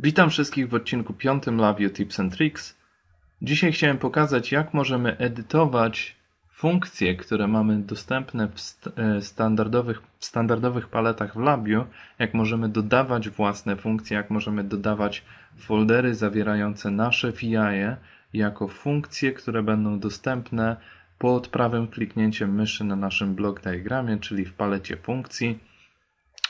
Witam wszystkich w odcinku piątym LabVIEW Tips and Tricks. Dzisiaj chciałem pokazać, jak możemy edytować funkcje, które mamy dostępne w e, standardowych, w standardowych paletach w LabVIEW, jak możemy dodawać własne funkcje, jak możemy dodawać foldery zawierające nasze VI jako funkcje, które będą dostępne pod prawym kliknięciem myszy na naszym block diagramie, czyli w palecie funkcji.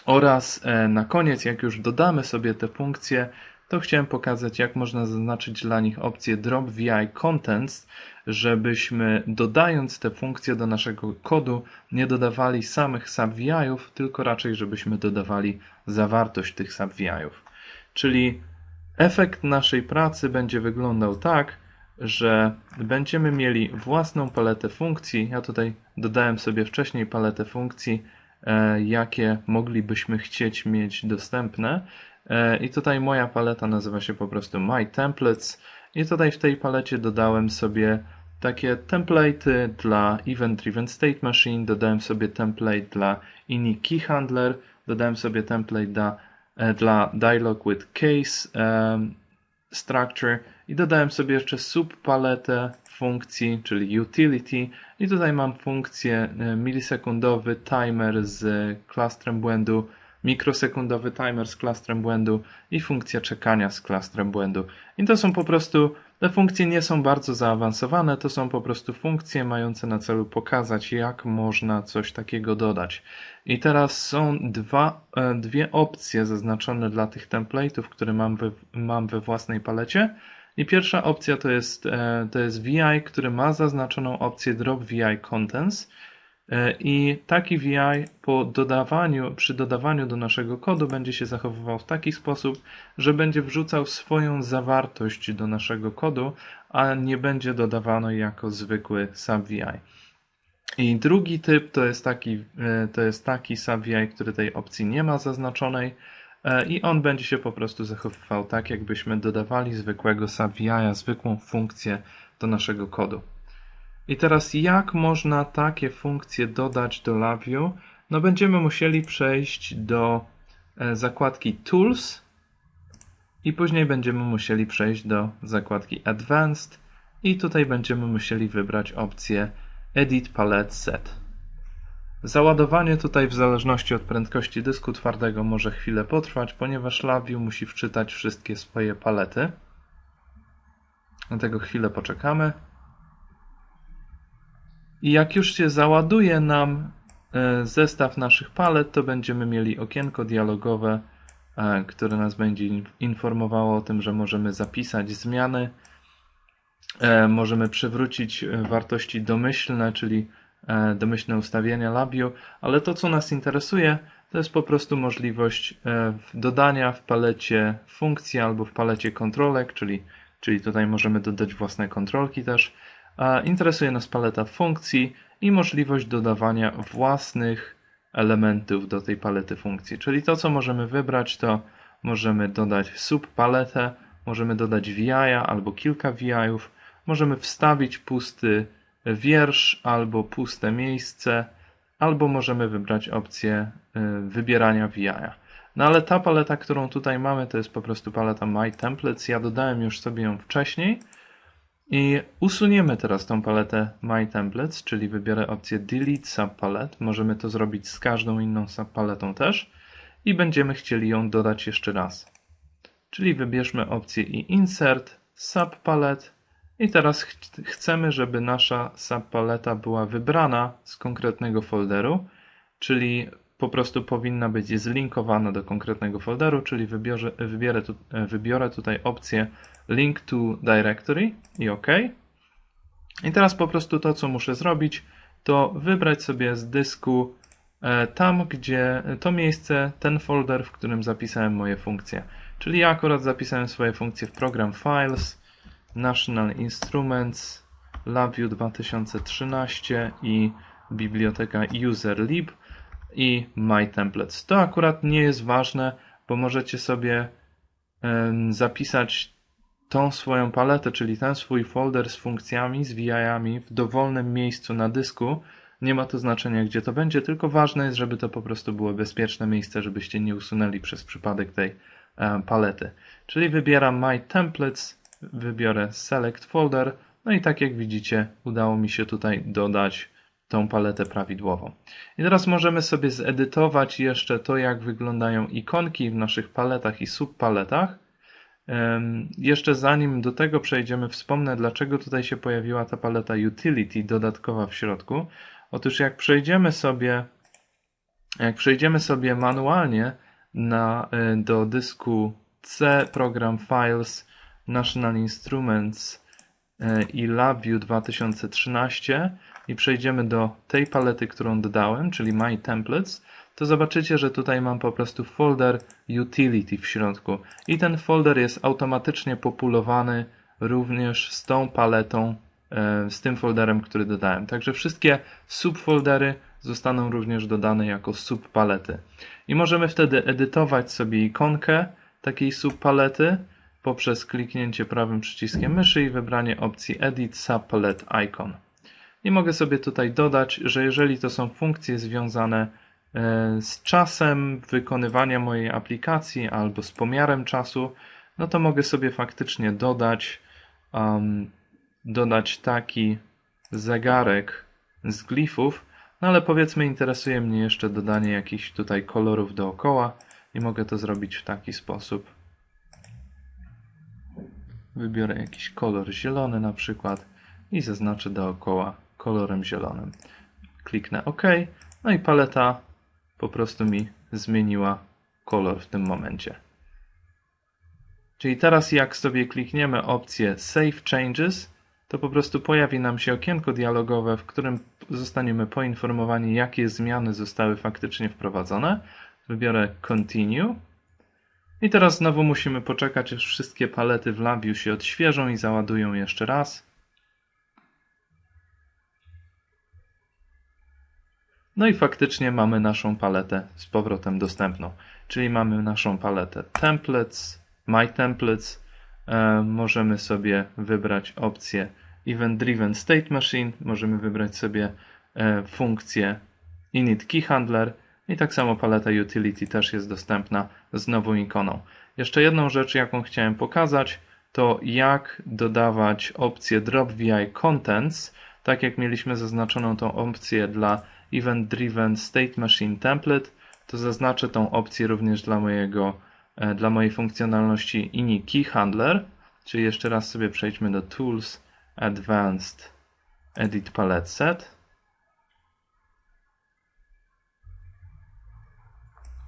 Oraz e, na koniec, jak już dodamy sobie te funkcje, to chciałem pokazać, jak można zaznaczyć dla nich opcję Drop VI Contents, żebyśmy dodając te funkcje do naszego kodu nie dodawali samych subVI'ów, tylko raczej żebyśmy dodawali zawartość tych subVI'ów. Czyli efekt naszej pracy będzie wyglądał tak, że będziemy mieli własną paletę funkcji. Ja tutaj dodałem sobie wcześniej paletę funkcji, jakie moglibyśmy chcieć mieć dostępne. E, I tutaj moja paleta nazywa się po prostu My Templates. I tutaj w tej palecie dodałem sobie takie template'y dla Event Driven State Machine, dodałem sobie template dla ini Key Handler, dodałem sobie template dla, e, dla Dialog with Case Structure i dodałem sobie jeszcze subpaletę funkcji, czyli utility. I tutaj mam funkcję e, milisekundowy timer z klastrem błędu, mikrosekundowy timer z klastrem błędu i funkcja czekania z klastrem błędu. I to są po prostu, te funkcje nie są bardzo zaawansowane, to są po prostu funkcje mające na celu pokazać, jak można coś takiego dodać. I teraz są dwa, e, dwie opcje zaznaczone dla tych template'ów, które mam we, mam we własnej palecie. I pierwsza opcja to jest, e, to jest VI, który ma zaznaczoną opcję Drop VI Contents. E, I taki VI po dodawaniu, przy dodawaniu do naszego kodu będzie się zachowywał w taki sposób, że będzie wrzucał swoją zawartość do naszego kodu, a nie będzie dodawano jako zwykły sub-VI. I drugi typ to jest taki, e, to jest taki sub-VI, który tej opcji nie ma zaznaczonej e, i on będzie się po prostu zachowywał tak, jakbyśmy dodawali zwykłego sub-VI, zwykłą funkcję do naszego kodu. I teraz jak można takie funkcje dodać do LabVIEW? No będziemy musieli przejść do e, zakładki Tools i później będziemy musieli przejść do zakładki Advanced i tutaj będziemy musieli wybrać opcję Edit Palette Set. Załadowanie tutaj w zależności od prędkości dysku twardego może chwilę potrwać, ponieważ LabVIEW musi wczytać wszystkie swoje palety. Dlatego chwilę poczekamy. I jak już się załaduje nam e, zestaw naszych palet, to będziemy mieli okienko dialogowe, e, które nas będzie informowało o tym, że możemy zapisać zmiany, e, możemy przywrócić wartości domyślne, czyli domyślne ustawienia LabVIEW, ale to, co nas interesuje, to jest po prostu możliwość dodania w palecie funkcji albo w palecie kontrolek, czyli, czyli tutaj możemy dodać własne kontrolki też. Interesuje nas paleta funkcji i możliwość dodawania własnych elementów do tej palety funkcji. Czyli to, co możemy wybrać, to możemy dodać subpaletę, możemy dodać VI albo kilka VI'ów, możemy wstawić pusty wiersz albo puste miejsce, albo możemy wybrać opcję y, wybierania VI. No ale ta paleta, którą tutaj mamy, to jest po prostu paleta My Templates. Ja dodałem już sobie ją wcześniej i usuniemy teraz tą paletę My Templates, czyli wybiorę opcję Delete Subpalette. Możemy to zrobić z każdą inną subpaletą też. I będziemy chcieli ją dodać jeszcze raz. Czyli wybierzmy opcję i Insert Subpalette. I teraz ch chcemy, żeby nasza subpaleta była wybrana z konkretnego folderu, czyli po prostu powinna być zlinkowana do konkretnego folderu, czyli wybiorę, wybiorę, tu, wybiorę tutaj opcję Link to Directory i OK. I teraz po prostu to, co muszę zrobić, to wybrać sobie z dysku e, tam, gdzie to miejsce, ten folder, w którym zapisałem moje funkcje. Czyli ja akurat zapisałem swoje funkcje w program Files, National Instruments, LabVIEW 2013 i biblioteka userlib i mytemplates. To akurat nie jest ważne, bo możecie sobie zapisać tą swoją paletę, czyli ten swój folder z funkcjami, z VI-ami w dowolnym miejscu na dysku. Nie ma to znaczenia, gdzie to będzie, tylko ważne jest, żeby to po prostu było bezpieczne miejsce, żebyście nie usunęli przez przypadek tej e, palety. Czyli wybieram My Templates, wybiorę Select Folder, no i tak jak widzicie, udało mi się tutaj dodać tą paletę prawidłową. I teraz możemy sobie zedytować jeszcze to, jak wyglądają ikonki w naszych paletach i subpaletach. Jeszcze zanim do tego przejdziemy, wspomnę, dlaczego tutaj się pojawiła ta paleta Utility dodatkowa w środku. Otóż jak przejdziemy sobie, jak przejdziemy sobie manualnie na, e, do dysku C, Program Files, National Instruments e, i LabVIEW 2013 i przejdziemy do tej palety, którą dodałem, czyli My Templates, to zobaczycie, że tutaj mam po prostu folder utility w środku i ten folder jest automatycznie populowany również z tą paletą, e, z tym folderem, który dodałem. Także wszystkie subfoldery zostaną również dodane jako subpalety. I możemy wtedy edytować sobie ikonkę takiej subpalety poprzez kliknięcie prawym przyciskiem myszy i wybranie opcji Edit Subpalette Icon. I mogę sobie tutaj dodać, że jeżeli to są funkcje związane e, z czasem wykonywania mojej aplikacji albo z pomiarem czasu, no to mogę sobie faktycznie dodać, um, dodać taki zegarek z glifów, no ale powiedzmy interesuje mnie jeszcze dodanie jakichś tutaj kolorów dookoła i mogę to zrobić w taki sposób. Wybiorę jakiś kolor zielony na przykład i zaznaczę dookoła kolorem zielonym. Kliknę OK, no i paleta po prostu mi zmieniła kolor w tym momencie. Czyli teraz jak sobie klikniemy opcję Save Changes, to po prostu pojawi nam się okienko dialogowe, w którym zostaniemy poinformowani, jakie zmiany zostały faktycznie wprowadzone. Wybiorę Continue. I teraz znowu musimy poczekać, aż wszystkie palety w LabVIEW się odświeżą i załadują jeszcze raz. No i faktycznie mamy naszą paletę z powrotem dostępną. Czyli mamy naszą paletę Templates, My Templates. E, możemy sobie wybrać opcję Event Driven State Machine. Możemy wybrać sobie e, funkcję Init Key Handler. I tak samo paleta Utility też jest dostępna z nową ikoną. Jeszcze jedną rzecz, jaką chciałem pokazać, to jak dodawać opcję Drop VI Contents, tak jak mieliśmy zaznaczoną tą opcję dla Event Driven State Machine Template, to zaznaczę tą opcję również dla mojego, e, dla mojej funkcjonalności INI Key Handler, czyli jeszcze raz sobie przejdźmy do Tools, Advanced, Edit Palette Set.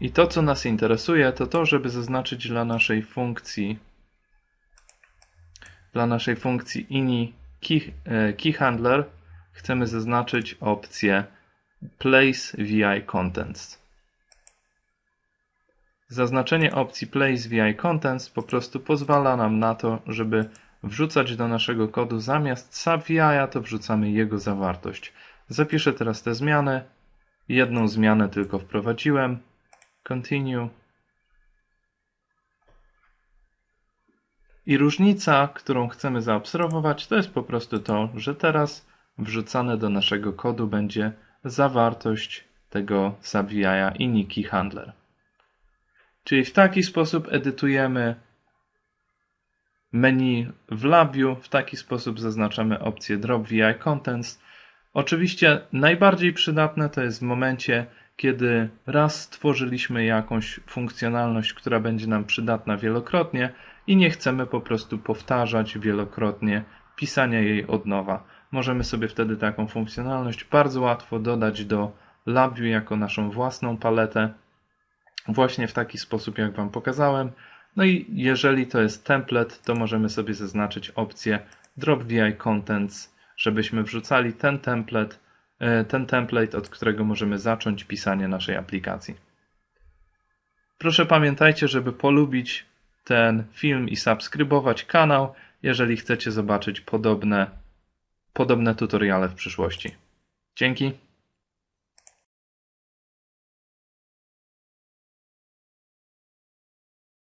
I to, co nas interesuje, to to, żeby zaznaczyć dla naszej funkcji dla naszej funkcji ini key, e, key handler chcemy zaznaczyć opcję Place VI Contents. Zaznaczenie opcji Place VI Contents po prostu pozwala nam na to, żeby wrzucać do naszego kodu zamiast sub VI, to wrzucamy jego zawartość. Zapiszę teraz te zmiany. Jedną zmianę tylko wprowadziłem. Continue. I różnica, którą chcemy zaobserwować, to jest po prostu to, że teraz wrzucane do naszego kodu będzie zawartość tego zawijaja i niki handler. Czyli w taki sposób edytujemy menu w LabVIEW, w taki sposób zaznaczamy opcję Drop VI Contents. Oczywiście najbardziej przydatne to jest w momencie, kiedy raz stworzyliśmy jakąś funkcjonalność, która będzie nam przydatna wielokrotnie i nie chcemy po prostu powtarzać wielokrotnie pisania jej od nowa. Możemy sobie wtedy taką funkcjonalność bardzo łatwo dodać do LabVIEW jako naszą własną paletę, właśnie w taki sposób, jak Wam pokazałem. No i jeżeli to jest template, to możemy sobie zaznaczyć opcję Drop VI Contents, żebyśmy wrzucali ten template, e, ten template, od którego możemy zacząć pisanie naszej aplikacji. Proszę pamiętajcie, żeby polubić ten film i subskrybować kanał, jeżeli chcecie zobaczyć podobne podobne tutoriale w przyszłości. Dzięki.